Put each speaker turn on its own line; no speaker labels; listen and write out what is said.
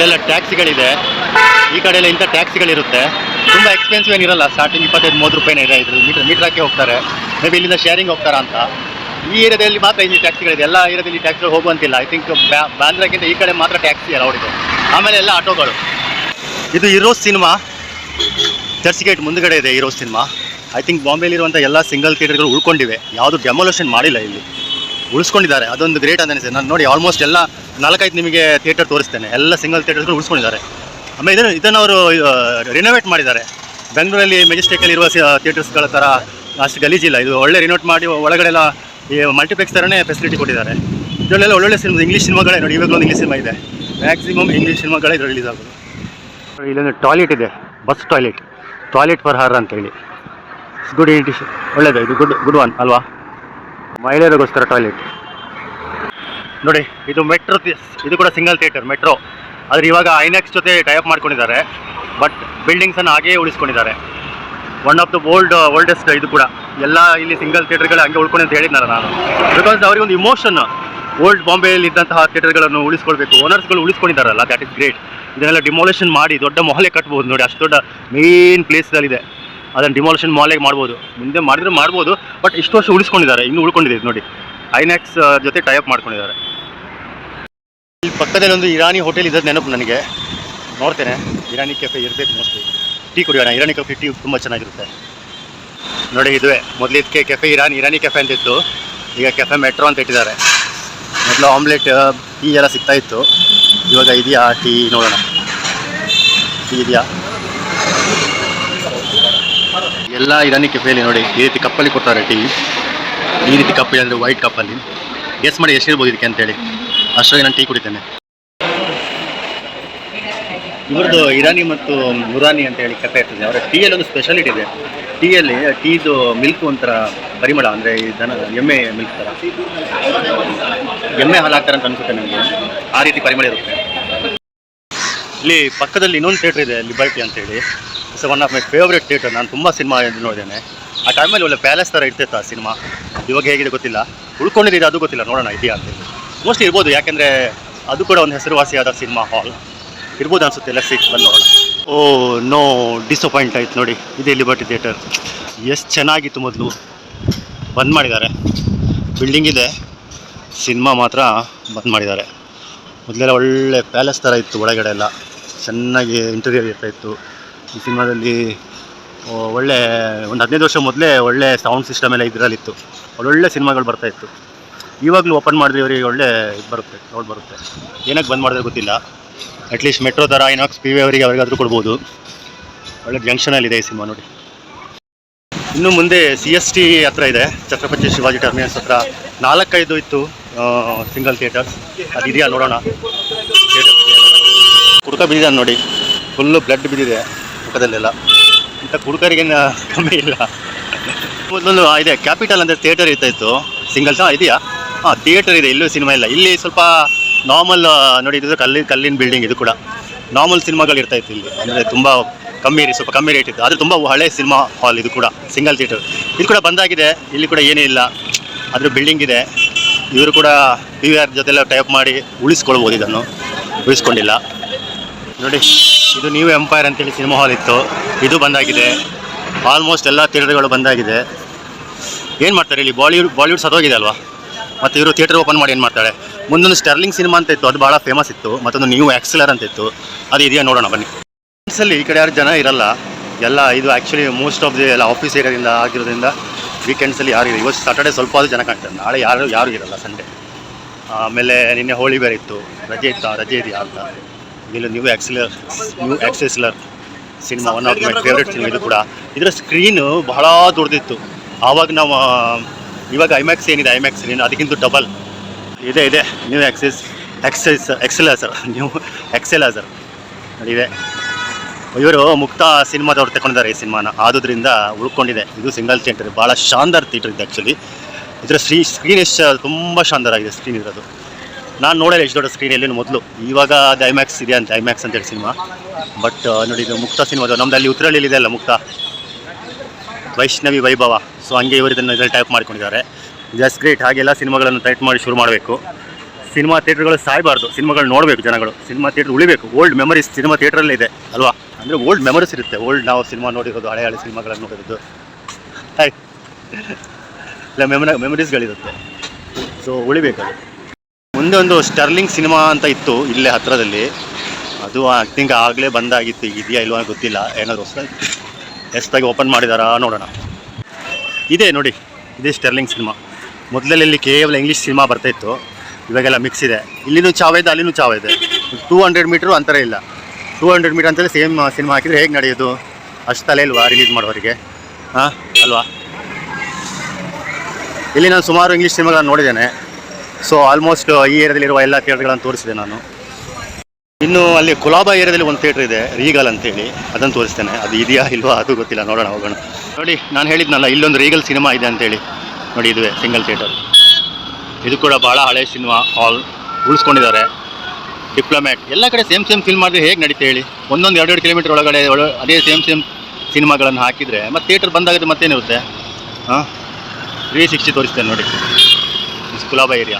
ಇಲ್ಲೆಲ್ಲ ಟ್ಯಾಕ್ಸಿಗಳಿದೆ. ಈ ಕಡೆ ಎಲ್ಲ ಇಂಥ ಟ್ಯಾಕ್ಸಿಗಳಿರುತ್ತೆ. ತುಂಬ ಎಕ್ಸ್ಪೆನ್ಸಿವ್ ಏನಿರಲ್ಲ ಸ್ಟಾರ್ಟಿಂಗ್ ಇಪ್ಪತ್ತೈದು, ಮೂವತ್ತು ರೂಪಾಯಿನೇ ಇದೆ ಇದ್ರ ಮೀಟರ್ ಮೀಟರ್ ಹಾಕಿ ಹೋಗ್ತಾರೆ. ಮೇ ಬಿ ಇಲ್ಲಿಂದ ಶೇರಿಂಗ್ ಹೋಗ್ತಾರಾ ಅಂತ. ಈ ಏರಿಯಾದಲ್ಲಿ ಮಾತ್ರ ಇಲ್ಲಿ ಟ್ಯಾಕ್ಸಿಗಳಿದೆ. ಎಲ್ಲ ಏರಿಯಾದಲ್ಲಿ ಟ್ಯಾಕ್ಸಿ ಹೋಗುವಂತಿಲ್ಲ. ಐ ಥಿಂಕ್ ಬಾಂದ್ರಾಗಿಂತ ಈ ಕಡೆ ಮಾತ್ರ ಟ್ಯಾಕ್ಸಿ ಅಲೌಡ್ ಇದೆ ಆಮೇಲೆ ಎಲ್ಲ ಆಟೋಗಳು. ಇದು ಇರೋಸ್ ಸಿನಿಮಾ ಚರ್ಚ್ ಗೇಟ್ ಮುಂದುಗಡೆ ಇದೆ ಇರೋ ಸಿನಿಮಾ ಐ ಥಿಂಕ್ ಬಾಂಬೆಲಿರುವಂಥ ಎಲ್ಲ ಸಿಂಗಲ್ ಥಿಯೇಟರ್ಗಳು ಉಳ್ಕೊಂಡಿವೆ. ಯಾವುದು ಡೆಮೊಲೇಷನ್ ಮಾಡಿಲ್ಲ ಇಲ್ಲಿ. ಉಳಿಸ್ಕೊಂಡಿದ್ದಾರೆ. ಅದೊಂದು ಗ್ರೇಟ್ ಅಂತ ಅನಿಸುತ್ತೆ. ನಾನು ನೋಡಿ ಆಲ್ಮೋಸ್ಟ್ ಎಲ್ಲ ನಾಲ್ಕೈದು ನಿಮಗೆ ಥಿಯೇಟರ್ ತೋರಿಸ್ತೇನೆ. ಎಲ್ಲ ಸಿಂಗಲ್ ಥಿಯೇಟರ್ಗಳು ಉಳಿಸ್ಕೊಂಡಿದ್ದಾರೆ. ಆಮೇಲೆ ಇದನ್ನು ಇದನ್ನು ಅವರು ರಿನೋವೇಟ್ ಮಾಡಿದ್ದಾರೆ. ಬೆಂಗಳೂರಲ್ಲಿ ಮೆಜೆಸ್ಟಿಕಲ್ಲಿ ಇರುವ ಥಿಯೇಟರ್ಸ್ಗಳ ಥರ ಅಷ್ಟು ಗಲೀಜಿಲ್ಲ ಇದು ಒಳ್ಳೆ ರಿನೋವೇಟ್ ಮಾಡಿ ಒಳಗಡೆ ಎಲ್ಲ ಈ ಮಲ್ಟಿಪ್ಲೆಕ್ಸ್ ಥರನೇ ಫೆಸಿಲಿಟಿ ಕೊಟ್ಟಿದ್ದಾರೆ. ಇದರಲ್ಲೆಲ್ಲ ಒಳ್ಳೊಳ್ಳೆ ಸಿನಿಮಾ ಇಂಗ್ಲೀಷ್ ಸಿನಿಮಾಗಳೇ ನೋಡಿ. ಇವಾಗ ಒಂದು ಇಂಗ್ಲೀಷ್ ಸಿನಿಮಾ ಇದೆ. ಮ್ಯಾಕ್ಸಿಮಮ್ ಇಂಗ್ಲೀಷ್ ಸಿನಿಮಾಗಳೇ ಇದು ರಿಲೀಸ್ ಆಗೋದು. ಇಲ್ಲೊಂದು ಟಾಯ್ಲೆಟ್ ಇದೆ. Bus toilet toilet for her ಅಂತೇಳಿ ಗುಡ್ ಇಂಟಿಷನ್ ಒಳ್ಳೇದು. ಇದು ಗುಡ್ ಗುಡ್ ಒನ್ ಅಲ್ವಾ? ಮಹಿಳೆಯರಿಗೋಸ್ಕರ ಟಾಯ್ಲೆಟ್ ನೋಡಿ, ಇದು ಮೆಟ್ರೋ ಇದು ಕೂಡ ಸಿಂಗಲ್ ಥಿಯೇಟರ್ ಮೆಟ್ರೋ ಆದರೆ ಇವಾಗ ಐನಾಕ್ಸ್ ಜೊತೆ ಟೈಪ್ ಮಾಡ್ಕೊಂಡಿದ್ದಾರೆ ಬಟ್ ಬಿಲ್ಡಿಂಗ್ಸನ್ನು ಹಾಗೇ ಉಳಿಸ್ಕೊಂಡಿದ್ದಾರೆ. One of the old oldest ಇದು ಕೂಡ. ಎಲ್ಲ ಇಲ್ಲಿ ಸಿಂಗಲ್ ಥಿಯೇಟರ್ಗಳು ಹಂಗೆ ಉಳ್ಕೊಂಡು ಅಂತ ಹೇಳಿದ್ನಲ್ಲ ನಾನು. ಬಿಕಾಸ್ ಅವರಿಗೆ ಒಂದು ಇಮೋಷನ್ ಓಲ್ಡ್ ಬಾಂಬೆಯಲ್ಲಿ ಇದ್ದಂತಹ ಥಿಯೇಟರ್ಗಳನ್ನು ಉಳಿಸ್ಕೊಳ್ಬೇಕು. ಓನರ್ಸ್ಗಳು ಉಳಿಸ್ಕೊಂಡಿದ್ದಾರಲ್ಲ ದ್ಯಾಟ್ ಇಸ್ ಗ್ರೇಟ್ ಇದನ್ನೆಲ್ಲ ಡಿಮೋಲೇಷನ್ ಮಾಡಿ ದೊಡ್ಡ ಮೊಹಲೆ ಕಟ್ಬೋದು ನೋಡಿ, ಅಷ್ಟು ದೊಡ್ಡ ಮೇನ್ ಪ್ಲೇಸಲ್ಲಿದೆ ಅದನ್ನು ಡಿಮಾಲಿಷನ್ ಮಾಲೇಗೆ ಮಾಡ್ಬೋದು. ಮುಂದೆ ಮಾಡಿದ್ರೆ ಮಾಡ್ಬೋದು ಬಟ್ ಇಷ್ಟು ವರ್ಷ ಉಳಿಸ್ಕೊಂಡಿದ್ದಾರೆ, ಇನ್ನು ಉಳ್ಕೊಂಡಿದೆ ನೋಡಿ. ಐನಾಕ್ಸ್ ಜೊತೆ ಟೈಪ್ ಮಾಡ್ಕೊಂಡಿದ್ದಾರೆ. ಇಲ್ಲಿ ಪಕ್ಕದಲ್ಲಿ ಒಂದು ಇರಾನಿ ಹೋಟೆಲ್ ಇದ್ದದ್ದು ನೆನಪು ನನಗೆ. ನೋಡ್ತೇನೆ, ಇರಾನಿ ಕೆಫೆ ಇರಬೇಕು ಮೋಸ್ಟ್ಲಿ ಟೀ ಕುಡಿಯೋಣ, ಇರಾನಿ ಕೆಫೆ ಟೀ ತುಂಬ ಚೆನ್ನಾಗಿರುತ್ತೆ. ನೋಡಿ ಇದುವೆ, ಮೊದಲು ಇದಕ್ಕೆ ಕೆಫೆ ಇರಾನಿ ಇರಾನಿ ಕೆಫೆ ಅಂತ ಇತ್ತು. ಈಗ ಕೆಫೆ ಮೆಟ್ರೋ ಅಂತ ಇಟ್ಟಿದ್ದಾರೆ. ಮೊದಲು ಆಮ್ಲೆಟ್ ಟೀ ಎಲ್ಲ ಸಿಗ್ತಾ ಇತ್ತು. ಇವಾಗ ಇದೆಯಾ ಟೀ ನೋಡೋಣ. ಟೀ ಇದೆಯಾ? ಎಲ್ಲ ಇರಾನಿ ಫೇಲಿ ನೋಡಿ, ಈ ರೀತಿ ಕಪ್ಪಲ್ಲಿ ಕೊಡ್ತಾರೆ ಟೀ ಈ ರೀತಿ ಕಪ್ಪಲ್ಲಿ ಅಂದರೆ ವೈಟ್ ಕಪ್ಪಲ್ಲಿ ಗೆಸ್ ಮಾಡಿ ಎಷ್ಟಿರ್ಬೋದು ಇದಕ್ಕೆ ಅಂತೇಳಿ. ಅಷ್ಟರಲ್ಲಿ ನಾನು ಟೀ ಕುಡಿತೇನೆ. ಇವ್ರದ್ದು ಇರಾನಿ ಮತ್ತು ಮುರಾನಿ ಅಂತ ಹೇಳಿ ಕಥೆ ಇರ್ತದೆ. ಅವರ ಟೀಯಲ್ಲಿ ಒಂದು ಸ್ಪೆಷಾಲಿಟಿ ಇದೆ. ಟೀಯಲ್ಲಿ ಟೀದು ಮಿಲ್ಕ್ ಒಂಥರ ಪರಿಮಳ, ಅಂದರೆ ಈ ದನ, ಎಮ್ಮೆ ಮಿಲ್ಕ್ ಥರ ಎಮ್ಮೆ ಹಾಲು ಹಾಕ್ತಾರೆ ಅಂತ ಅನ್ಸುತ್ತೆ ನನಗೆ ಆ ರೀತಿ ಪರಿಮಳ ಇರುತ್ತೆ. ಇಲ್ಲಿ ಪಕ್ಕದಲ್ಲಿ ಇನ್ನೊಂದು ಥಿಯೇಟ್ರ್ ಇದೆ ಲಿಬರ್ಟಿ ಅಂತೇಳಿ it's one of my favourite theatre ನಾನು ತುಂಬ ಸಿನಿಮಾ ನೋಡಿದ್ದೇನೆ. ಆ ಟೈಮಲ್ಲಿ ಒಳ್ಳೆ ಪ್ಯಾಲೇಸ್ ಥರ ಇರ್ತಿತ್ತು ಆ ಸಿನಿಮಾ ಇವಾಗ ಹೇಗಿದೆ ಗೊತ್ತಿಲ್ಲ. ಉಳ್ಕೊಂಡಿದೆ ಅದು ಗೊತ್ತಿಲ್ಲ. ನೋಡೋಣ, ಇದೆಯಾ ಅಂತೇಳಿ ಮೋಸ್ಟ್ಲಿ ಇರ್ಬೋದು. ಯಾಕೆಂದರೆ ಅದು ಕೂಡ ಒಂದು ಹೆಸರುವಾಸಿಯಾದ ಸಿನಿಮಾ ಹಾಲ್ ಇರ್ಬೋದು ಅನಿಸುತ್ತೆ. ಎಲ್ಲ ಸೀಟ್ ಬಂದು ನೋಡೋಣ. ಓ, ನೋ ಡಿಸಪಾಯಿಂಟ್ ಆಯ್ತು ನೋಡಿ. ಇದೆ ಲಿಬರ್ಟಿ ಥಿಯೇಟರ್ ಎಷ್ಟು ಚೆನ್ನಾಗಿತ್ತು ಮೊದಲು. ಬಂದ್ ಮಾಡಿದ್ದಾರೆ. ಬಿಲ್ಡಿಂಗ್ ಇದೆ. ಸಿನಿಮಾ ಮಾತ್ರ ಬಂದ್ ಮಾಡಿದ್ದಾರೆ. ಮೊದಲೆಲ್ಲ ಒಳ್ಳೆ ಪ್ಯಾಲೇಸ್ ಥರ ಇತ್ತು ಒಳಗಡೆ ಎಲ್ಲ. ಚೆನ್ನಾಗಿ ಇಂಟೀರಿಯರ್ ಇರ್ತಾ ಇತ್ತು. ಈ ಸಿನಿಮಾದಲ್ಲಿ ಒಳ್ಳೆ, ಒಂದು ಹದಿನೈದು ವರ್ಷ ಮೊದಲೇ ಒಳ್ಳೆ ಸೌಂಡ್ ಸಿಸ್ಟಮ್ ಎಲ್ಲ ಇದರಲ್ಲಿತ್ತು. ಒಳ್ಳೊಳ್ಳೆ ಸಿನಿಮಾಗಳು ಬರ್ತಾ ಇತ್ತು. ಇವಾಗಲೂ ಓಪನ್ ಮಾಡಿದ್ರೆ ಇವರಿಗೆ ಒಳ್ಳೆ ಇದು ಬರುತ್ತೆ ನೋಡಿ ಬರುತ್ತೆ. ಏನಕ್ಕೆ ಬಂದ್ ಮಾಡಿದ್ರೆ ಗೊತ್ತಿಲ್ಲ. ಅಟ್ಲೀಸ್ಟ್ ಮೆಟ್ರೋ ಥರ ಐನಾಕ್ಸ್ ಪಿ ವಿ ಅವರಿಗೆ ಅವರಿಗಾದರೂ ಕೊಡ್ಬೋದು. ಒಳ್ಳೆ ಜಂಕ್ಷನಲ್ಲಿದೆ ಈ ಸಿನಿಮಾ ನೋಡಿ. ಇನ್ನು ಮುಂದೆ ಸಿ ಎಸ್ ಟಿ ಹತ್ರ ಇದೆ, ಛತ್ರಪತಿ ಶಿವಾಜಿ ಟರ್ಮಿನಸ್ ಹತ್ರ. ನಾಲ್ಕೈದು ಇತ್ತು ಸಿಂಗಲ್ ಥಿಯೇಟರ್ಸ್ ಅದು ಇದೆಯಾ ನೋಡೋಣ. ಕುಡ್ಕ ಬಿದ್ದಿದೆ ನೋಡಿ. ಫುಲ್ಲು ಬ್ಲಡ್ ಬಿದ್ದಿದೆ. ಮುಖದಲ್ಲೆಲ್ಲ ಇಂಥ ಕುಡುಕರಿಗೆ ಕಮ್ಮಿ ಇಲ್ಲ. ಮೊದಲೊಂದು ಇದೆ ಕ್ಯಾಪಿಟಲ್ ಅಂದರೆ ಥಿಯೇಟರ್ ಇರ್ತಾಯಿತ್ತು ಸಿಂಗಲ್ ಸಿಂಗಲ್ಸ್ ಹಾಂ ಇದೆಯಾ? ಹಾಂ ಥಿಯೇಟರ್ ಇದೆ, ಇಲ್ಲೂ ಸಿನಿಮಾ ಇಲ್ಲ. ಇಲ್ಲಿ ಸ್ವಲ್ಪ ನಾರ್ಮಲ್ ನೋಡಿ ಕಲ್ಲಿ ಕಲ್ಲಿನ ಬಿಲ್ಡಿಂಗ್ ಇದು ಕೂಡ. ನಾರ್ಮಲ್ ಸಿನಿಮಾಗಳು ಇರ್ತಾಯಿತ್ತು ಇಲ್ಲಿ. ಅಂದರೆ ತುಂಬ ಕಮ್ಮಿ ಸ್ವಲ್ಪ ಕಮ್ಮಿ ರೇಟ್ ಇತ್ತು. ಆದರೆ ತುಂಬ ಹಳೆ ಸಿನಿಮಾ ಹಾಲ್ ಇದು ಕೂಡ ಸಿಂಗಲ್ ಥಿಯೇಟರ್ ಇದು ಕೂಡ ಬಂದಾಗಿದೆ, ಇಲ್ಲಿ ಕೂಡ ಏನೇ ಇಲ್ಲ. ಅದ್ರ ಬಿಲ್ಡಿಂಗ್ ಇದೆ. ಇವರು ಕೂಡ ಪಿ ವಿ ಆರ್ ಜೊತೆಲ್ಲ ಟೈಪ್ ಮಾಡಿ ಉಳಿಸ್ಕೊಳ್ಬೋದು ಇದನ್ನು. ಉಳಿಸ್ಕೊಂಡಿಲ್ಲ. ನೋಡಿ. ಇದು ನ್ಯೂ ಎಂಪೈರ್ ಅಂತೇಳಿ ಸಿನಿಮಾ ಹಾಲ್ ಇತ್ತು. ಇದು ಬಂದಾಗಿದೆ. ಆಲ್ಮೋಸ್ಟ್ ಎಲ್ಲ ಥಿಯೇಟರ್ಗಳು ಬಂದಾಗಿದೆ. ಏನು ಮಾಡ್ತಾರೆ ಇಲ್ಲಿ? ಬಾಲಿವುಡ್ ಬಾಲಿವುಡ್ ಸದೋಗಿದೆ ಅಲ್ವಾ? ಮತ್ತು ಇವರು ಥಿಯೇಟರ್ ಓಪನ್ ಮಾಡಿ ಏನು ಮಾಡ್ತಾಳೆ ಮುಂದೊಂದು ಸ್ಟರ್ಲಿಂಗ್ ಸಿನಿಮಾ ಅಂತ ಇತ್ತು. ಅದು ಭಾಳ ಫೇಮಸ್ ಇತ್ತು. ಮತ್ತೊಂದು ನ್ಯೂ ಆಕ್ಸಿಲರ್ ಅಂತ ಇತ್ತು. ಅದು ಇದೆಯಾ ನೋಡೋಣ ಬನ್ನಿ. ಫ್ರೆಂಡ್ಸಲ್ಲಿ ಈ ಕಡೆ ಯಾರು ಜನ ಇರಲ್ಲ. ಎಲ್ಲ ಇದು ಆ್ಯಕ್ಚುಲಿ ಮೋಸ್ಟ್ ಆಫ್ ದಿ ಎಲ್ಲ ಆಫೀಸ್ ಏರಿಯಾದಿಂದ ಆಗಿರೋದ್ರಿಂದ ವೀಕೆಂಡ್ಸಲ್ಲಿ ಯಾರು ಇಲ್ಲ. ಇವತ್ತು ಸಾಟರ್ಡೆ ಸ್ವಲ್ಪ ಆದರೂ ಜನ ಕಾಣ್ತಾರೆ. ನಾಳೆ ಯಾರು ಯಾರು ಇರಲ್ಲ ಸಂಡೇ ಆಮೇಲೆ ನಿನ್ನೆ ಹೋಳಿ ಬೇರೆ ಇತ್ತು. ರಜೆ ಇತ್ತಾ? ರಜೆ ಇದೆಯಾ ಅಂತ. ಇಲ್ಲಿ New Excelsior New Excelsior cinema one of my favourite cinema ಇದು ಕೂಡ. ಇದರ ಸ್ಕ್ರೀನು ಬಹಳ ದೊಡ್ಡದಿತ್ತು. ಆವಾಗ ನಾವು ಇವಾಗ ಐಮ್ಯಾಕ್ಸ್ ಏನಿದೆ ಐಮ್ಯಾಕ್ಸ್ ಸ್ಕ್ರೀನ್ ಅದಕ್ಕಿಂತ ಡಬಲ್ ಇದೆ ಇದೆ. New axis excise Excelsior New Excelsior sir ಇದೆ. ಇವರು ಮುಕ್ತ ಸಿನಿಮಾದವ್ರು ತಗೊಂಡಿದ್ದಾರೆ ಈ ಸಿನಿಮಾನ ಆದುದರಿಂದ ಉಳ್ಕೊಂಡಿದೆ. ಇದು ಸಿಂಗಲ್ ಥಿಯೇಟರ್ ಭಾಳ ಶಾನ್ದಾರ್ ಥಿಯೇಟರ್ ಇದೆ ಆ್ಯಕ್ಚುಲಿ ಇದರ ಸ್ಕ್ರೀ ಸ್ಕ್ರೀನ್ ಎಷ್ಟು, ತುಂಬ ಶಾನದಾರ್ ಆಗಿದೆ ಸ್ಕ್ರೀನ್ ಇರೋದು ನಾನು ನೋಡಲ್ಲ ಎಷ್ಟು ದೊಡ್ಡ ಸ್ಕ್ರೀನ್ ಎಲ್ಲಿ ಮೊದಲು. ಇವಾಗ ಅದು ಐಮ್ಯಾಕ್ಸ್ ಇದೆ ಅಂತ ಐಮ್ಯಾಕ್ಸ್ ಅಂತೇಳಿ ಸಿನಿಮಾ. ಬಟ್ ನೋಡಿ ಇದು ಮುಕ್ತ ಸಿನಿಮಾದು ನಮ್ದು ಅಲ್ಲಿ ಉತ್ತರಳ್ಳಿ ಇದೆ ಅಲ್ಲ ಮುಕ್ತ? ವೈಷ್ಣವಿ ವೈಭವ. ಸೊ ಹಂಗೆ ಇವರು ಇದನ್ನು ಇದರಲ್ಲಿ ಟೈಪ್ ಮಾಡ್ಕೊಂಡಿದ್ದಾರೆ. ಜಸ್ಟ್ ಗ್ರೇಟ್ ಹಾಗೆಲ್ಲ ಸಿನಿಮಾಗಳನ್ನು ಟೈಪ್ ಮಾಡಿ ಶುರು ಮಾಡಬೇಕು. ಸಿನಿಮಾ ಥಿಯೇಟ್ರ್ಗಳು ಸಾಯಬಾರ್ದು. ಸಿನಿಮಾಗಳು ನೋಡಬೇಕು ಜನಗಳು. ಸಿನಿಮಾ ಥಿಯೇಟ್ರ್ ಉಳಿಬೇಕು. ಓಲ್ಡ್ ಮೆಮರೀಸ್ ಸಿನಿಮಾ ಥಿಯೇಟ್ರಲ್ಲಿ ಇದೆ, ಅಲ್ವಾ? ಅಂದರೆ ಓಲ್ಡ್ ಮೆಮರೀಸ್ ಇರುತ್ತೆ. ಓಲ್ಡ್ ನಾವು ಸಿನಿಮಾ ನೋಡಿರೋದು ಹಳೆ ಹಳೆ ಸಿನಿಮಾಗಳನ್ನು ನೋಡಿರೋದು. ಹಾಯ್ ಇಲ್ಲ ಮೆಮರ ಮೆಮರೀಸ್ಗಳಿರುತ್ತೆ ಸೊ ಉಳಿಬೇಕು ಮುಂದೆ ಒಂದು ಸ್ಟರ್ಲಿಂಗ್ ಸಿನಿಮಾ ಅಂತ ಇತ್ತು ಇಲ್ಲೇ ಹತ್ತಿರದಲ್ಲಿ ಅದು ಐ ಥಿಂಕ್ ಆಗಲೇ ಬಂದಾಗಿತ್ತು ಇದೆಯಾ ಇಲ್ವಾ ಗೊತ್ತಿಲ್ಲ. ಏನಾದರೂ ಹೊಸದಾಗಿ ಎಷ್ಟಾಗಿ ಓಪನ್ ಮಾಡಿದಾರ ನೋಡೋಣ. ಇದೆ ನೋಡಿ, ಇದೇ ಸ್ಟರ್ಲಿಂಗ್ ಸಿನಿಮಾ. ಮೊದಲಲ್ಲಿ ಇಲ್ಲಿ ಕೇವಲ ಇಂಗ್ಲೀಷ್ ಸಿನಿಮಾ ಬರ್ತಾಯಿತ್ತು ಇವಾಗೆಲ್ಲ ಮಿಕ್ಸ್ ಇದೆ. ಇಲ್ಲಿನೂ ಚಾವ ಇದೆ, ಅಲ್ಲಿನೂ ಚಾವ ಇದೆ. ಟೂ ಹಂಡ್ರೆಡ್ ಮೀಟ್ರು ಅಂತರ ಇಲ್ಲ. ಟೂ ಹಂಡ್ರೆಡ್ ಮೀಟರ್ ಅಂತಲೇ ಸೇಮ್ ಸಿನಿಮಾ ಹಾಕಿದರೆ ಹೇಗೆ ನಡೆಯೋದು? ಅಷ್ಟು ತಲೆ ಇಲ್ವಾ ರಿಲೀಸ್ ಮಾಡೋರಿಗೆ? ಹಾಂ, ಅಲ್ವಾ? ಇಲ್ಲಿ ನಾನು ಸುಮಾರು ಇಂಗ್ಲೀಷ್ ಸಿನಿಮಾಗಳನ್ನು ನೋಡಿದ್ದೇನೆ. ಸೊ ಆಲ್ಮೋಸ್ಟ್ ಈ ಏರಿಯಾದಲ್ಲಿರುವ ಎಲ್ಲ ಥಿಯೇಟರ್ಗಳನ್ನು ತೋರಿಸಿದೆ ನಾನು. ಇನ್ನು ಅಲ್ಲಿ ಕುಲಾಬಾ ಏರಿಯಾದಲ್ಲಿ ಒಂದು ಥಿಯೇಟರ್ ಇದೆ, ರೀಗಲ್ ಅಂತೇಳಿ. ಅದನ್ನು ತೋರಿಸ್ತೇನೆ. ಅದು ಇದೆಯಾ ಇಲ್ವಾ ಅದು ಗೊತ್ತಿಲ್ಲ. ನೋಡೋಣ, ಹೋಗೋಣ. ನೋಡಿ, ನಾನು ಹೇಳಿದ್ನಲ್ಲ ಇಲ್ಲೊಂದು ರೀಗಲ್ ಸಿನಿಮಾ ಇದೆ ಅಂತೇಳಿ. ನೋಡಿ, ಇದುವೆ, ಸಿಂಗಲ್ ಥಿಯೇಟರ್. ಇದು ಕೂಡ ಭಾಳ ಹಳೆ ಸಿನಿಮಾ ಹಾಲ್. ಉಳಿಸ್ಕೊಂಡಿದ್ದಾರೆ. ಡಿಪ್ಲೊಮ್ಯಾಟ್. ಎಲ್ಲ ಕಡೆ ಸೇಮ್ ಸೇಮ್ ಫಿಲ್ಮ್ ಮಾಡಿದ್ರೆ ಹೇಗೆ ನಡೀತೆ ಹೇಳಿ? ಒಂದೊಂದು ಎರಡು ಎರಡು ಕಿಲೋಮೀಟರ್ ಒಳಗಡೆ, ಒಳ, ಅದೇ ಸೇಮ್ ಸೇಮ್ ಸಿನಿಮಾಗಳನ್ನು ಹಾಕಿದರೆ, ಮತ್ತು ಥಿಯೇಟರ್ ಬಂದಾಗ ಮತ್ತೇನಿರುತ್ತೆ? ಹಾಂ? ತ್ರೀ ಸಿಕ್ಸ್ಟಿ ತೋರಿಸ್ತೇನೆ ನೋಡಿ. ಕುಲಾಬಾ ಏರಿಯಾ.